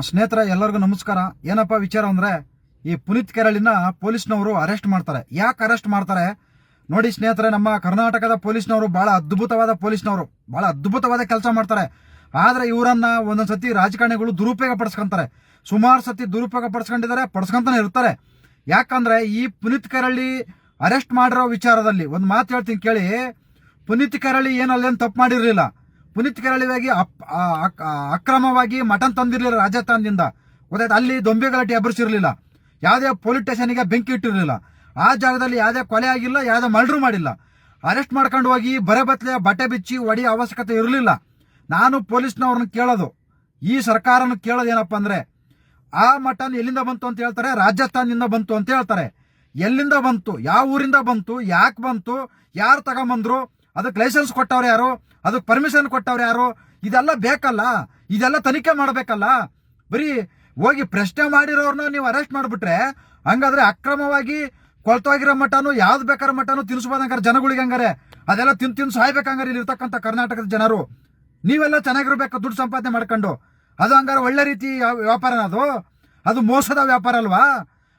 ಸ್ನೇಹಿತರೆ, ಎಲ್ಲರಿಗೂ ನಮಸ್ಕಾರ. ಏನಪ್ಪ ವಿಚಾರ ಅಂದ್ರೆ, ಈ ಪುನೀತ್ ಕೆರಳಿನ ಪೊಲೀಸ್ನವರು ಅರೆಸ್ಟ್ ಮಾಡ್ತಾರೆ. ಯಾಕೆ ಅರೆಸ್ಟ್ ಮಾಡ್ತಾರೆ? ನೋಡಿ ಸ್ನೇಹಿತರೆ, ನಮ್ಮ ಕರ್ನಾಟಕದ ಪೊಲೀಸ್ನವರು ಬಹಳ ಅದ್ಭುತವಾದ ಪೊಲೀಸ್ನವರು. ಬಹಳ ಅದ್ಭುತವಾದ ಕೆಲಸ ಮಾಡ್ತಾರೆ. ಆದ್ರೆ ಇವರನ್ನ ಒಂದೊಂದ್ಸತಿ ರಾಜಕಾರಣಿಗಳು ದುರುಪಯೋಗ ಪಡಿಸ್ಕೊಂತಾರೆ. ಸುಮಾರು ಸತಿ ದುರುಪಯೋಗ ಪಡಿಸ್ಕೊಂಡಿದ್ದಾರೆ, ಪಡಿಸ್ಕೊಂತಾನೆ ಇರ್ತಾರೆ. ಯಾಕಂದ್ರೆ, ಈ ಪುನೀತ್ ಕೆರಳಿ ಅರೆಸ್ಟ್ ಮಾಡಿರೋ ವಿಚಾರದಲ್ಲಿ ಒಂದು ಮಾತು ಹೇಳ್ತೀನಿ ಕೇಳಿ. ಪುನೀತ್ ಕೆರಳಿ ಏನಲ್ಲೇನು ತಪ್ಪು ಮಾಡಿರಲಿಲ್ಲ. ಪುನೀತ್ ಕೆರಳಿಗಾಗಿ ಅಕ್ರಮವಾಗಿ ಮಟನ್ ತಂದಿರಲಿಲ್ಲ ರಾಜಸ್ಥಾನದಿಂದ. ಗೊತ್ತಾಯ್ತು? ಅಲ್ಲಿ ದೊಂಬೆ ಗಲಾಟೆ ಎಬ್ಬರಿಸಿರಲಿಲ್ಲ ಯಾವುದೇ ಪೊಲೀಸ್ ಸ್ಟೇಷನ್ಗೆ ಬೆಂಕಿ ಇಟ್ಟಿರಲಿಲ್ಲ. ಆ ಜಾಗದಲ್ಲಿ ಯಾವುದೇ ಕೊಲೆ ಆಗಿಲ್ಲ, ಯಾವುದೇ ಮರ್ಡ್ರು ಮಾಡಿಲ್ಲ. ಅರೆಸ್ಟ್ ಮಾಡ್ಕೊಂಡು ಹೋಗಿ ಬರೆ ಬತ್ಲೆ, ಬಟ್ಟೆ ಬಿಚ್ಚಿ ಒಡಿ ಅವಶ್ಯಕತೆ ಇರಲಿಲ್ಲ. ನಾನು ಪೊಲೀಸ್ನವ್ರನ್ನ ಕೇಳೋದು. ಈ ಸರ್ಕಾರನ ಕೇಳೋದು ಏನಪ್ಪ ಅಂದ್ರೆ, ಆ ಮಟನ್ ಎಲ್ಲಿಂದ ಬಂತು ಅಂತ ಹೇಳ್ತಾರೆ, ರಾಜಸ್ಥಾನದಿಂದ ಬಂತು ಅಂತ ಹೇಳ್ತಾರೆ. ಎಲ್ಲಿಂದ ಬಂತು? ಯಾವ ಊರಿಂದ ಬಂತು? ಯಾಕೆ ಬಂತು? ಯಾರು ತಗೊಂಬಂದ್ರು? ಅದಕ್ಕೆ ಲೈಸೆನ್ಸ್ ಕೊಟ್ಟವ್ರು ಯಾರು? ಅದಕ್ಕೆ ಪರ್ಮಿಷನ್ ಕೊಟ್ಟವ್ರು ಯಾರು? ಇದೆಲ್ಲ ಬೇಕಲ್ಲ? ಇದೆಲ್ಲ ತನಿಖೆ ಮಾಡಬೇಕಲ್ಲ? ಬರೀ ಹೋಗಿ ಪ್ರಶ್ನೆ ಮಾಡಿರೋರ್ನ ನೀವು ಅರೆಸ್ಟ್ ಮಾಡಿಬಿಟ್ರೆ ಹಂಗಾದ್ರೆ ಅಕ್ರಮವಾಗಿ ಕೊಳ್ತೋಗಿರೋ ಮಠನೂ ಯಾವ್ದು ಬೇಕಾದ್ರೆ ಮಠನೂ ತಿನ್ಸ್ಬೋದಂಗಾರೆ ಜನಗಳಿಗೆ ಹಂಗಾರೆ. ಅದೆಲ್ಲ ತಿನ್ ತಿನ್ ಸಾಯ್ಬೇಕಂಗಾರೆ ಇಲ್ಲಿ ಇರ್ತಕ್ಕಂಥ ಕರ್ನಾಟಕದ ಜನರು. ನೀವೆಲ್ಲ ಚೆನ್ನಾಗಿರ್ಬೇಕು, ದುಡ್ಡು ಸಂಪಾದನೆ ಮಾಡ್ಕೊಂಡು. ಅದು ಹಂಗಾರೆ ಒಳ್ಳೆ ರೀತಿ ವ್ಯಾಪಾರನ ಅದು? ಅದು ಮೋಸದ ವ್ಯಾಪಾರ ಅಲ್ವಾ?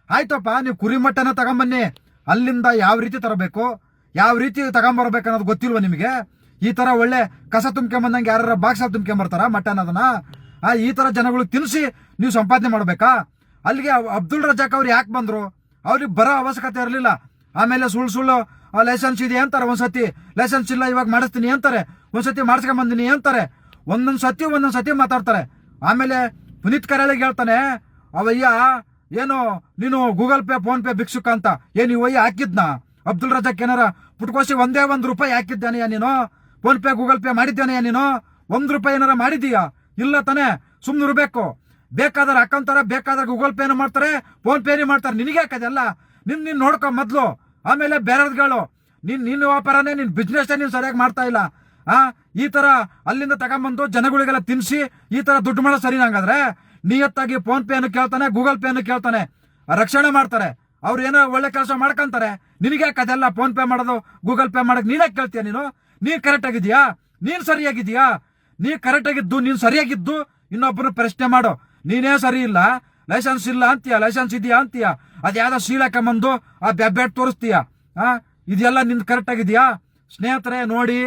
ಆಯ್ತಪ್ಪ, ನೀವು ಕುರಿ ಮಟ್ಟನ ತಗೊಂಬನ್ನಿ. ಅಲ್ಲಿಂದ ಯಾವ ರೀತಿ ತರಬೇಕು? ಯಾವ ರೀತಿ ತಗೊಂಬರ್ಬೇಕು ಅನ್ನೋದು ಗೊತ್ತಿಲ್ವ ನಿಮಗೆ? ಈ ತರ ಒಳ್ಳೆ ಕಸ ತುಂಬ್ಕೊಂಬಂದಂಗೆ ಯಾರ ಬಾಕ್ಸಲ್ಲಿ ತುಂಬ್ಕೊಂಬರ್ತಾರ ಮಟನ್ ಅದನ್ನ? ಆ, ಈ ತರ ಜನಗಳು ತಿನ್ಸಿ ನೀವು ಸಂಪಾದನೆ ಮಾಡ್ಬೇಕಾ? ಅಲ್ಲಿಗೆ ಅಬ್ದುಲ್ ರಜಾಕ್ ಅವ್ರು ಯಾಕೆ ಬಂದ್ರು? ಅವ್ರಿಗೆ ಬರೋ ಅವಶ್ಯಕತೆ ಇರಲಿಲ್ಲ. ಆಮೇಲೆ ಸುಳ್ಳು ಸುಳ್ಳು ಲೈಸೆನ್ಸ್ ಇದೆ ಅಂತಾರೆ ಒಂದ್ಸತಿ. ಲೈಸೆನ್ಸ್ ಇಲ್ಲ, ಇವಾಗ ಮಾಡಿಸ್ತೀನಿ ಅಂತಾರೆ. ಒಂದ್ಸತಿ ಮಾಡಿಸ್ಕೊಂಬಂದಿನಿ ಅಂತಾರೆ. ಒಂದೊಂದು ಸತಿ ಒಂದೊಂದು ಸತಿ ಮಾತಾಡ್ತಾರೆ. ಆಮೇಲೆ ಪುನೀತ್ ಕರಾಳಿಗೆ ಹೇಳ್ತಾನೆ, ಅವಯ್ಯ, ಏನು ನೀನು ಗೂಗಲ್ ಪೇ, ಫೋನ್ ಪೇ, ಭಿಕ್ಷುಕ ಅಂತ? ಏನು ಇವಯ್ಯ ಹಾಕಿದ್ನಾ? ಅಬ್ದುಲ್ ರಜಾಕ್ ಏನಾರ ಪುಟ್ಕೋಸಿ ಒಂದೇ ಒಂದು ರೂಪಾಯಿ ಹಾಕಿದ್ದಾನೆಯಾ ನೀನು? ಫೋನ್ ಪೇ ಗೂಗಲ್ ಪೇ ಮಾಡಿದ್ದಾನೆ ನೀನು? ಒಂದು ರೂಪಾಯಿ ಏನಾರ ಮಾಡಿದೀಯಾ ಇಲ್ಲ ತಾನೆ ಸುಮ್ಮನೆ ಇರಬೇಕು. ಬೇಕಾದ್ರೆ ಹಾಕೊಂತಾರೆ ಬೇಕಾದ್ರೆ ಗೂಗಲ್ ಪೇನು ಮಾಡ್ತಾರೆ ಫೋನ್ ಪೇನೇ ಮಾಡ್ತಾರೆ. ನಿನಗೆ ಹಾಕೋದೆಲ್ಲ ನಿನ್ನ ನೀನು ನೋಡ್ಕೊ ಮೊದಲು. ಆಮೇಲೆ ಬೇರೆದ್ಗಳು ನೀನು ನಿನ್ನ ವ್ಯಾಪಾರನೇ ನಿನ್ನ ಬಿಸ್ನೆಸ್ ನೀನು ಸರಿಯಾಗಿ ಮಾಡ್ತಾ ಇಲ್ಲ. ಆ, ಈ ತರ ಅಲ್ಲಿಂದ ತಗೊಂಬಂದು ಜನಗಳಿಗೆಲ್ಲ ತಿನ್ಸಿ, ಈ ತರ ದುಡ್ಡು ಮಾಡೋ ಸರಿ ಹಂಗಾದ್ರೆ ನಿಯತ್ತಾಗಿ ಫೋನ್ ಪೇನು ಕೇಳ್ತಾನೆ ಗೂಗಲ್ ಪೇನು ಕೇಳ್ತಾನೆ. ರಕ್ಷಣೆ ಮಾಡ್ತಾರೆ. ಅವ್ರು ಏನೋ ಒಳ್ಳೆ ಕೆಲಸ ಮಾಡ್ಕೊಂತಾರೆ. ನಿನಗೆ ಅದೆಲ್ಲ ಫೋನ್ ಪೇ ಮಾಡೋದು ಗೂಗಲ್ ಪೇ ಮಾಡಕ್ ನೀನೇ ಕೇಳ್ತೀಯ ನೀನು? ನೀನು ಕರೆಕ್ಟ್ ಆಗಿದ್ಯಾ ನೀನ್ ಸರಿಯಾಗಿದ್ಯಾ ನೀ ಕರೆಕ್ಟ್ ಆಗಿದ್ದು, ನೀನ್ ಸರಿಯಾಗಿದ್ದು ಇನ್ನೊಬ್ಬನ ಪ್ರಶ್ನೆ ಮಾಡು. ನೀನೇ ಸರಿ ಇಲ್ಲ? ಲೈಸೆನ್ಸ್ ಇಲ್ಲ ಅಂತೀಯ? ಲೈಸೆನ್ಸ್ ಇದೆಯಾ ಅಂತೀಯ? ಅದ್ ಯಾವುದೋ ಶೀಲ ಹಾಕೊಂಬಂದು ಆ ಬೆಬ್ಬೆಟ್ ತೋರಿಸ್ತೀಯ? ಆ, ಇದೆಲ್ಲ ನಿಂದು ಕರೆಕ್ಟ್ ಆಗಿದ್ಯಾ ಸ್ನೇಹಿತರೆ, ನೋಡಿ,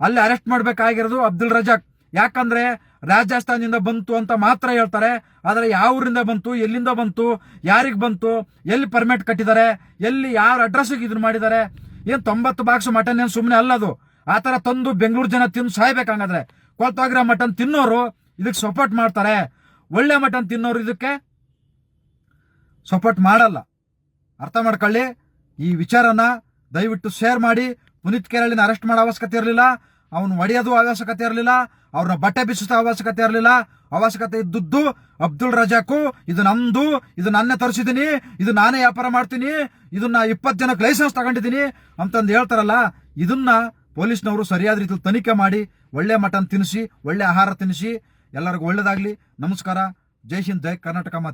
ಅಲ್ಲಿ ಅರೆಸ್ಟ್ ಮಾಡ್ಬೇಕಾಗಿರೋದು ಅಬ್ದುಲ್ ರಜಾಕ್. ಯಾಕಂದ್ರೆ ರಾಜಸ್ಥಾನದಿಂದ ಬಂತು ಅಂತ ಮಾತ್ರ ಹೇಳ್ತಾರೆ. ಆದರೆ ಯಾವ ಊರಿಂದ ಬಂತು, ಎಲ್ಲಿಂದ ಬಂತು, ಯಾರಿಗೆ ಬಂತು, ಎಲ್ಲಿ ಪರ್ಮಿಟ್ ಕಟ್ಟಿದ್ದಾರೆ, ಎಲ್ಲಿ ಯಾರ ಅಡ್ರೆಸ್ಸಿಗೆ ಇದನ್ನು ಮಾಡಿದ್ದಾರೆ. ಏನು ತೊಂಬತ್ತು ಬಾಕ್ಸ್ ಮಟನ್ ಏನು ಸುಮ್ಮನೆ ಅಲ್ಲದು ಆ ಥರ ತಂದು ಬೆಂಗಳೂರು ಜನ ತಿಂದು ಸಾಯ್ಬೇಕಂಗಾದ್ರೆ ಕೊಳ್ತೋಗಿರೋ ಮಟನ್ ತಿನ್ನೋರು ಇದಕ್ಕೆ ಸಪೋರ್ಟ್ ಮಾಡ್ತಾರೆ. ಒಳ್ಳೆ ಮಟನ್ ತಿನ್ನೋರು ಇದಕ್ಕೆ ಸಪೋರ್ಟ್ ಮಾಡಲ್ಲ. ಅರ್ಥ ಮಾಡ್ಕೊಳ್ಳಿ. ಈ ವಿಚಾರನ ದಯವಿಟ್ಟು ಶೇರ್ ಮಾಡಿ. ಪುನೀತ್ ಕೇರಳಿನ ಅರೆಸ್ಟ್ ಮಾಡೋ ಅವಶ್ಯಕತೆ ಇರಲಿಲ್ಲ. ಅವನು ಹೊಡೆಯೋದು ಅವಶ್ಯಕತೆ ಇರಲಿಲ್ಲ, ಅವ್ರನ್ನ ಬಟ್ಟೆ ಬಿಸಿಸೋ ಅವಶ್ಯಕತೆ ಇರಲಿಲ್ಲ. ಅವಶ್ಯಕತೆ ಇದ್ದದ್ದು ಅಬ್ದುಲ್ ರಜಾಕು, ಇದು ನಂದು, ಇದು ನಾನೇ ತರಿಸಿದ್ದೀನಿ, ಇದು ನಾನೇ ವ್ಯಾಪಾರ ಮಾಡ್ತೀನಿ, ಇದನ್ನ ಇಪ್ಪತ್ತು ಜನಕ್ಕೆ ಲೈಸೆನ್ಸ್ ತಗೊಂಡಿದ್ದೀನಿ ಅಂತಂದು ಹೇಳ್ತಾರಲ್ಲ, ಇದನ್ನ ಪೊಲೀಸ್ನವರು ಸರಿಯಾದ ರೀತಿಯಲ್ಲಿ ತನಿಖೆ ಮಾಡಿ, ಒಳ್ಳೆ ಮಟನ್ ತಿನ್ನಿಸಿ, ಒಳ್ಳೆ ಆಹಾರ ತಿನ್ನಿಸಿ, ಎಲ್ಲರಿಗೂ ಒಳ್ಳೇದಾಗಲಿ. ನಮಸ್ಕಾರ. ಜೈ ಹಿಂದ್, ಜೈ ಕರ್ನಾಟಕ ಮಾತೆ.